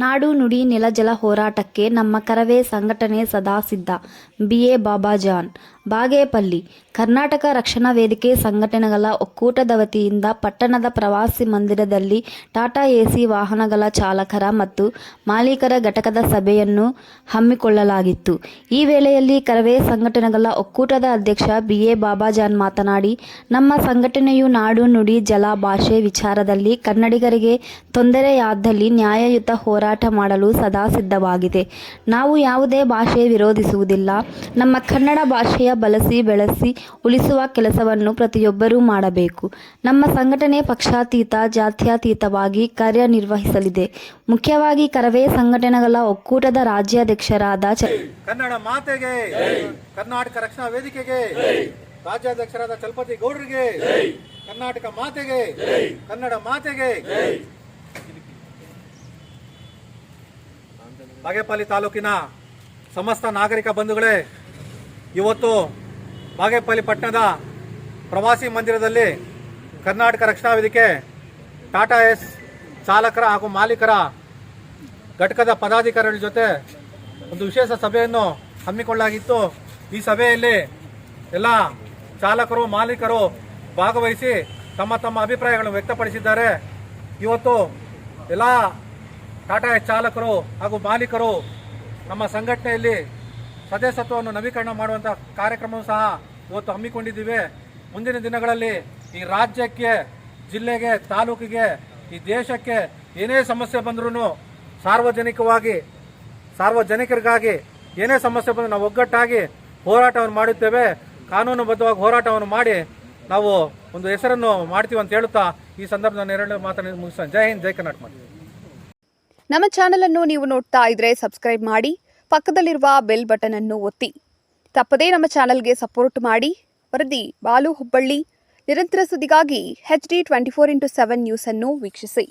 ನಾಡು ನುಡಿ ನೆಲಜಲ ಹೋರಾಟಕ್ಕೆ ನಮ್ಮ ಕರವೇ ಸಂಘಟನೆ ಸದಾ ಸಿದ್ಧ. ಬಿಎ ಬಾಬಾಜಾನ್ ಬಾಗೇಪಲ್ಲಿ. ಕರ್ನಾಟಕ ರಕ್ಷಣಾ ವೇದಿಕೆ ಸಂಘಟನೆಗಳ ಒಕ್ಕೂಟದ ವತಿಯಿಂದ ಪಟ್ಟಣದ ಪ್ರವಾಸಿ ಮಂದಿರದಲ್ಲಿ ಟಾಟಾ ಎಸಿ ವಾಹನಗಳ ಚಾಲಕರ ಮತ್ತು ಮಾಲೀಕರ ಘಟಕದ ಸಭೆಯನ್ನು ಹಮ್ಮಿಕೊಳ್ಳಲಾಗಿತ್ತು. ಈ ವೇಳೆಯಲ್ಲಿ ಕರವೇ ಸಂಘಟನೆಗಳ ಒಕ್ಕೂಟದ ಅಧ್ಯಕ್ಷ ಬಿಎ ಬಾಬಾಜಾನ್ ಮಾತನಾಡಿ, ನಮ್ಮ ಸಂಘಟನೆಯು ನಾಡು ನುಡಿ ಜಲ ಭಾಷೆ ವಿಚಾರದಲ್ಲಿ ಕನ್ನಡಿಗರಿಗೆ ತೊಂದರೆಯಾದಲ್ಲಿ ನ್ಯಾಯಯುತ ಹೋರಾಟ ಮಾಡಲು ಸದಾ ಸಿದ್ಧವಾಗಿದೆ. ನಾವು ಯಾವುದೇ ಭಾಷೆ ವಿರೋಧಿಸುವುದಿಲ್ಲ. ನಮ್ಮ ಕನ್ನಡ ಭಾಷೆಯ ಬಳಸಿ ಬೆಳೆಸಿ ಉಳಿಸುವ ಕೆಲಸವನ್ನು ಪ್ರತಿಯೊಬ್ಬರೂ ಮಾಡಬೇಕು. ನಮ್ಮ ಸಂಘಟನೆ ಪಕ್ಷಾತೀತ ಜಾತ್ಯತೀತವಾಗಿ ಕಾರ್ಯನಿರ್ವಹಿಸಲಿದೆ. ಮುಖ್ಯವಾಗಿ ಕರವೇ ಸಂಘಟನೆಗಳ ಒಕ್ಕೂಟದ ರಾಜ್ಯಾಧ್ಯಕ್ಷರಾದ ಚ ಕನ್ನಡ ಮಾತೆಗೆ ಕರ್ನಾಟಕ ರಕ್ಷಣಾ ವೇದಿಕೆಗೆ ರಾಜ್ಯಾಧ್ಯಕ್ಷರಾದ ಚಲಪತಿ ಗೌಡರಿಗೆ ಕರ್ನಾಟಕ ಮಾತೆಗೆ ಕನ್ನಡ ಮಾತೆಗೆ ಬಾಗೇಪಲ್ಲಿ ತಾಲೂಕಿನ ಸಮಸ್ತ ನಾಗರಿಕ ಬಂಧುಗಳೇ, ಇವತ್ತು ಬಾಗೇಪಲ್ಲಿ ಪಟ್ಟಣದ ಪ್ರವಾಸಿ ಮಂದಿರದಲ್ಲಿ ಕರ್ನಾಟಕ ರಕ್ಷಣಾ ವೇದಿಕೆ ಟಾಟಾ ಎಸ್ ಚಾಲಕರ ಹಾಗೂ ಮಾಲೀಕರ ಘಟಕದ ಪದಾಧಿಕಾರಿಗಳ ಜೊತೆ ಒಂದು ವಿಶೇಷ ಸಭೆಯನ್ನು ಹಮ್ಮಿಕೊಳ್ಳಲಾಗಿತ್ತು. ಈ ಸಭೆಯಲ್ಲಿ ಎಲ್ಲ ಚಾಲಕರು, ಮಾಲೀಕರು ಭಾಗವಹಿಸಿ ತಮ್ಮ ತಮ್ಮ ಅಭಿಪ್ರಾಯಗಳನ್ನು ವ್ಯಕ್ತಪಡಿಸಿದ್ದಾರೆ. ಇವತ್ತು ಎಲ್ಲ ಟಾಟಾ ಚಾಲಕರು ಹಾಗೂ ಮಾಲೀಕರು ನಮ್ಮ ಸಂಘಟನೆಯಲ್ಲಿ ಸದಸ್ಯತ್ವವನ್ನು ನವೀಕರಣ ಮಾಡುವಂಥ ಕಾರ್ಯಕ್ರಮವೂ ಸಹ ಇವತ್ತು ಹಮ್ಮಿಕೊಂಡಿದ್ದೀವಿ. ಮುಂದಿನ ದಿನಗಳಲ್ಲಿ ಈ ರಾಜ್ಯಕ್ಕೆ, ಜಿಲ್ಲೆಗೆ, ತಾಲೂಕಿಗೆ, ಈ ದೇಶಕ್ಕೆ ಏನೇ ಸಮಸ್ಯೆ ಬಂದರೂ ಸಾರ್ವಜನಿಕವಾಗಿ, ಸಾರ್ವಜನಿಕರಿಗಾಗಿ ಏನೇ ಸಮಸ್ಯೆ ಬಂದರೂ ನಾವು ಒಗ್ಗಟ್ಟಾಗಿ ಹೋರಾಟವನ್ನು ಮಾಡುತ್ತೇವೆ. ಕಾನೂನುಬದ್ಧವಾಗಿ ಹೋರಾಟವನ್ನು ಮಾಡಿ ನಾವು ಒಂದು ಹೆಸರನ್ನು ಮಾಡ್ತೀವಿ ಅಂತ ಹೇಳುತ್ತಾ ಈ ಸಂದರ್ಭದಲ್ಲಿ ಎರಡು ಮಾತನಾಡಿ ಮುಗಿಸ್ತಾನೆ. ಜೈ ಹಿಂದ್, ಜೈ ಕರ್ನಾಟಕ ನಮ್ಮ ಚಾನೆಲ್ ಅನ್ನು ನೀವು ನೋಡ್ತಾ ಇದ್ರೆ ಸಬ್ಸ್ಕ್ರೈಬ್ ಮಾಡಿ, ಪಕ್ಕದಲ್ಲಿರುವ ಬೆಲ್ ಬಟನ್ ಅನ್ನು ಒತ್ತಿ. ತಪ್ಪದೇ ನಮ್ಮ ಚಾನೆಲ್ಗೆ ಸಪೋರ್ಟ್ ಮಾಡಿ. ವರದಿ ಬಾಲು ಹುಬ್ಬಳ್ಳಿ. ನಿರಂತರ ಸುದ್ದಿಗಾಗಿ H D twenty four into seven news ಅನ್ನು ವೀಕ್ಷಿಸಿ.